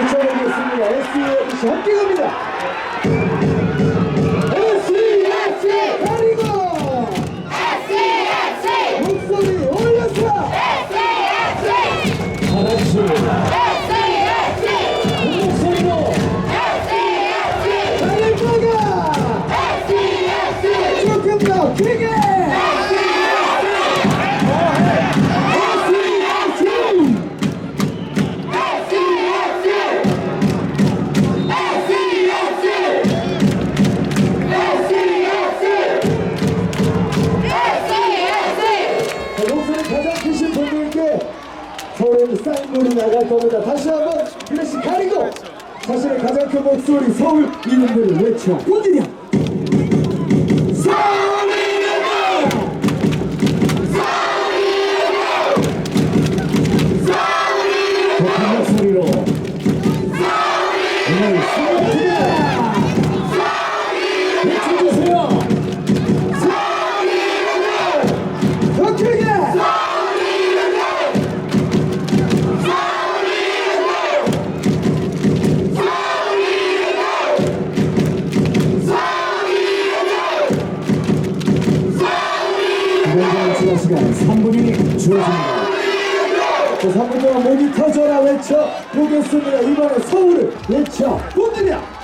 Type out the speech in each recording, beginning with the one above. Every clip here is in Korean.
외쳐내겠습니다. SEFC 합격입니다. 사람들을 외쳐 오늘이야 이번에 지난 시간 3분이 주어집니다. 그 3분 동안 목이 터져라 외쳐 보겠습니다. 이번에 서울을 외쳐 보느냐?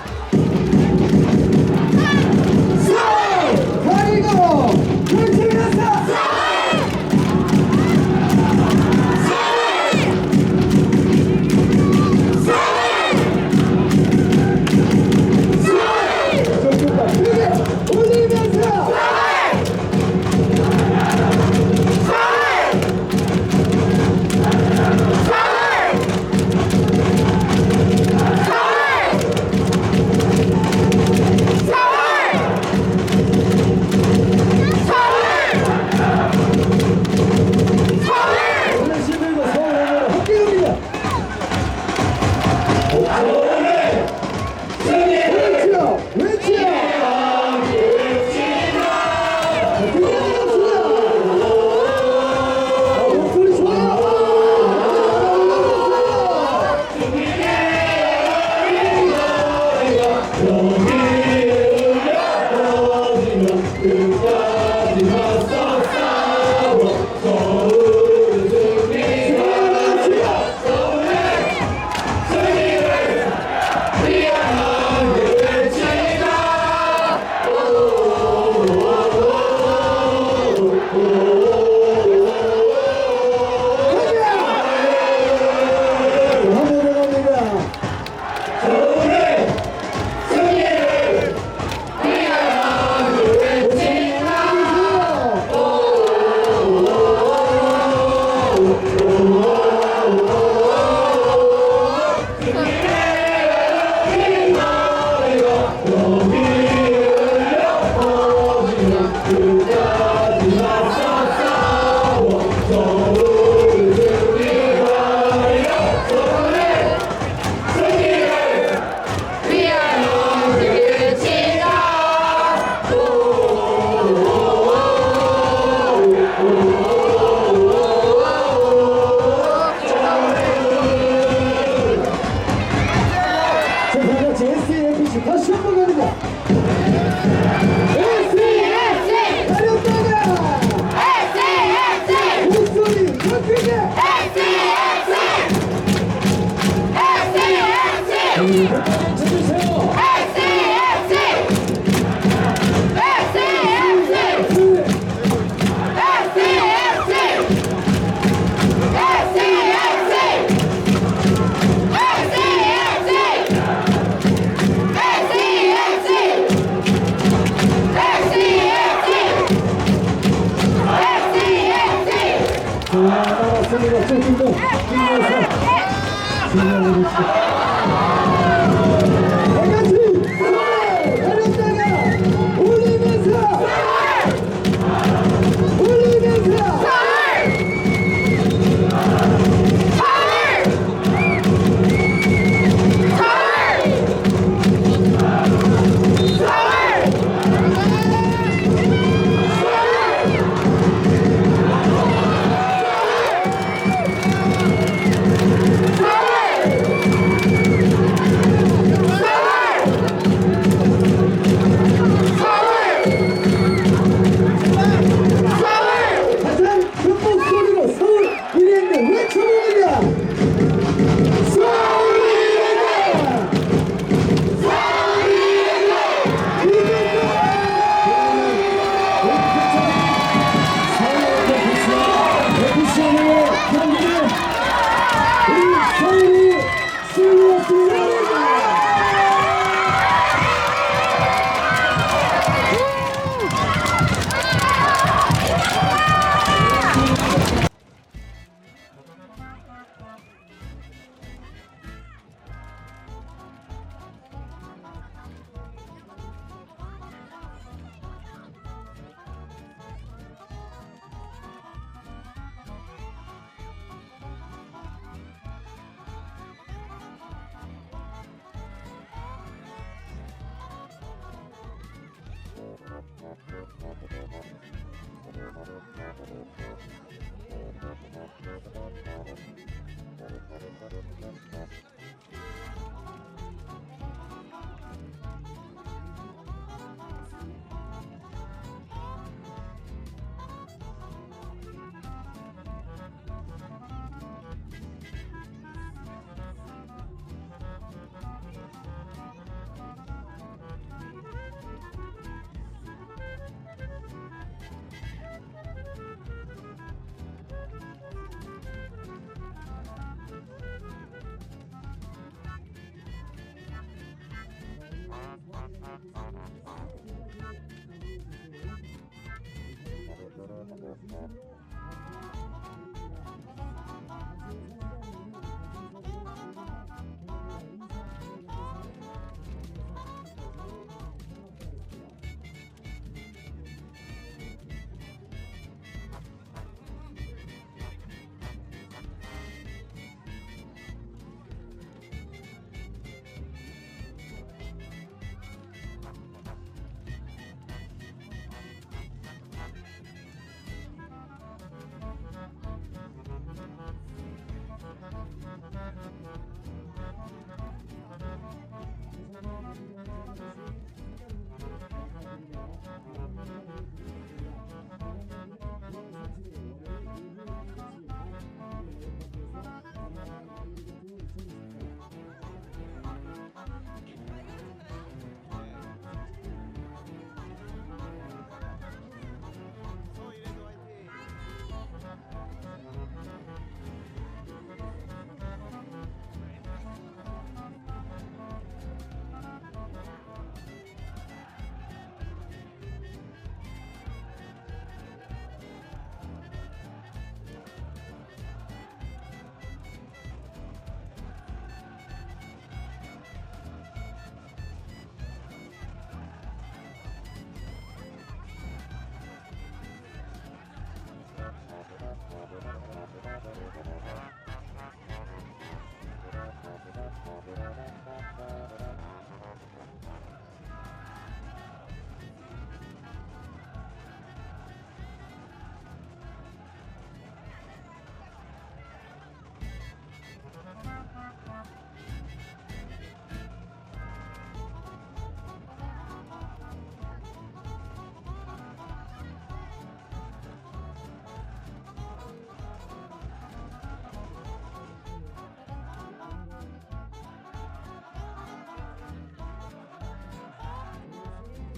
Thank you.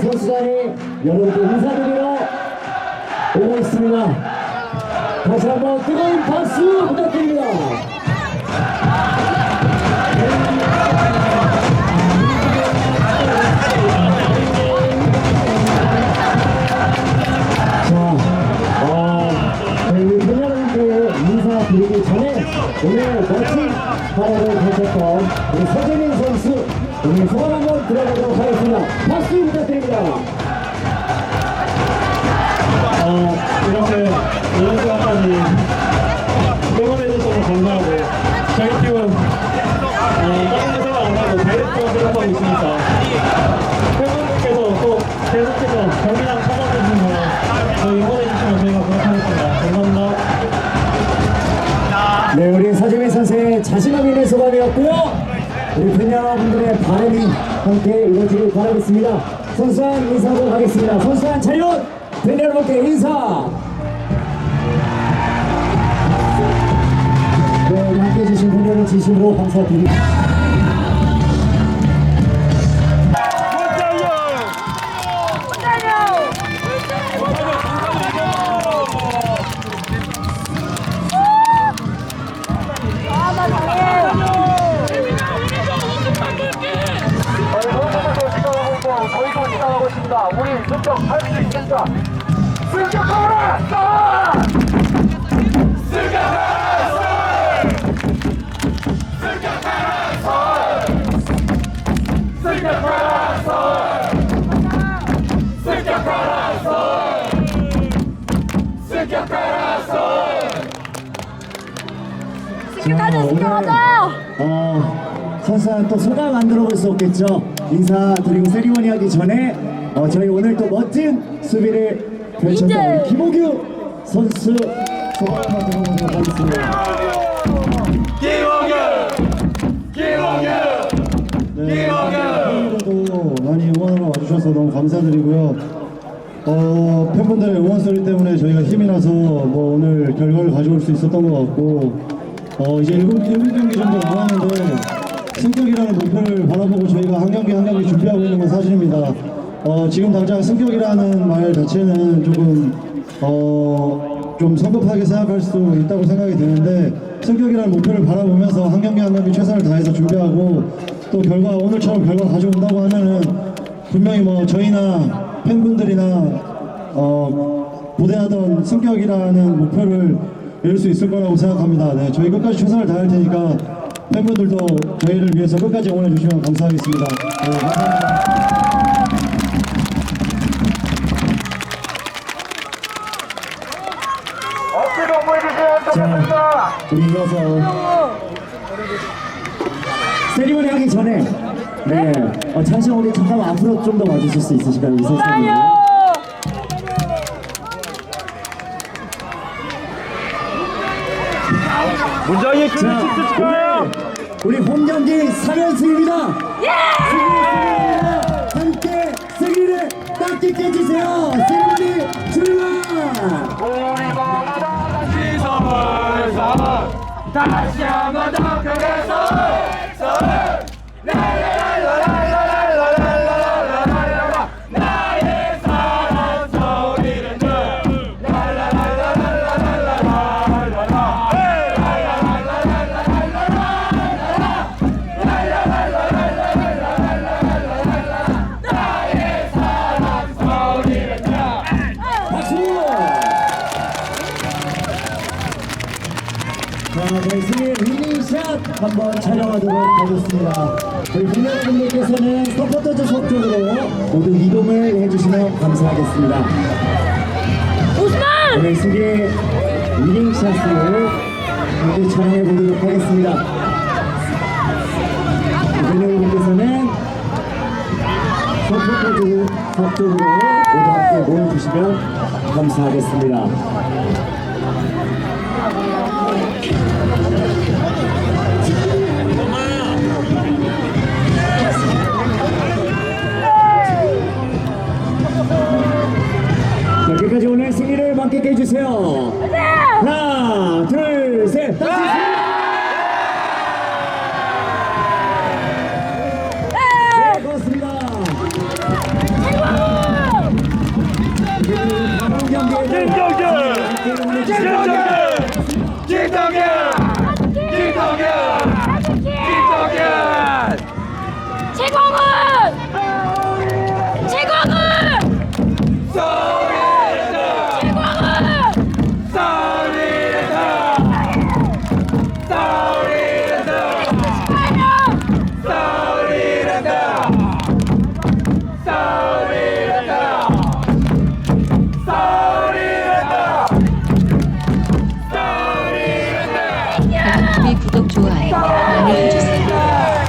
선수단이 여러분께 인사드리러 오고 있습니다. 다시 한번 뜨거운 박수 부탁드립니다. 여러분께 인사드리기 전에 오늘 멋진 활약을 펼쳤던 우리 서재민 선수 오늘 소감 우리 팬 여러분들의 반응이 함께 이루어지길 바라겠습니다. 선수한 인사하도록 하겠습니다. 선수한 차렷! 팬 여러분께 인사! 네, 함께 해주신 팬 여러분 진심으로 감사드립니다. 승격하라! 싸워! 승격하라! 싸워! 승격하라! 싸워! 승격하라! 싸워! 승격하라! 싸워! 승격하라! 싸워! 승격하자 승격하자. 어, 선수한 또 소감 안 들어볼 수 없겠죠. 인사드리고 세리머니 하기 전에 어, 저희 오늘 또 멋진 수비를 펼쳤던. 우리 김호규 선수 소감 한번 들어보도록 하겠습니다. 네, 팬분들도 많이 응원하러 와주셔서 너무 감사드리고요. 어, 팬분들의 응원 소리 때문에 저희가 힘이 나서 뭐 오늘 결과를 가져올 수 있었던 것 같고, 어, 이제 7, 일곱 경기 정도 남았는데, 승격이라는 목표를 바라보고 저희가 한 경기 한 경기 준비하고 있는 건 사실입니다. 어, 지금 당장 승격이라는 말 자체는 조금, 어, 좀 성급하게 생각할 수 있다고 생각이 드는데, 승격이라는 목표를 바라보면서 한 경기 한 경기 최선을 다해서 준비하고, 또 결과, 오늘처럼 결과 가져온다고 하면은, 분명히 뭐 저희나 팬분들이나 어, 고대하던 승격이라는 목표를 이룰 수 있을 거라고 생각합니다. 네, 저희 끝까지 최선을 다할 테니까 팬분들도 저희를 위해서 끝까지 응원해 주시면 감사하겠습니다. 네, 감사합니다. 우리 이어서 세리머니 하기 전에 네, 어, 잠시만 우리 잠깐만 앞으로 좀 더 와주실 수 있으실까요, 우리 선수님? 문정희 좋네요. 우리 홍경기 상현수입니다. 승리입니다. 예! 함께 승리를 딱히 깨주세요. 승리 출발. 우리 모두 다 같이 선물 선물 다시 한번더 크게 선물 선물 촬영하도록 하겠습니다. 저희 분여분들께서는 서포터즈 속쪽으로 모두 이동을 해주시면 감사하겠습니다. 오스만. 오늘 승리의 위닝샷을 모두 촬영해 보도록 하겠습니다. 분여분들께서는 서포터즈 속쪽으로 모두 함께 모여주시면 감사하겠습니다. 함께 깨주세요. 하나 둘셋.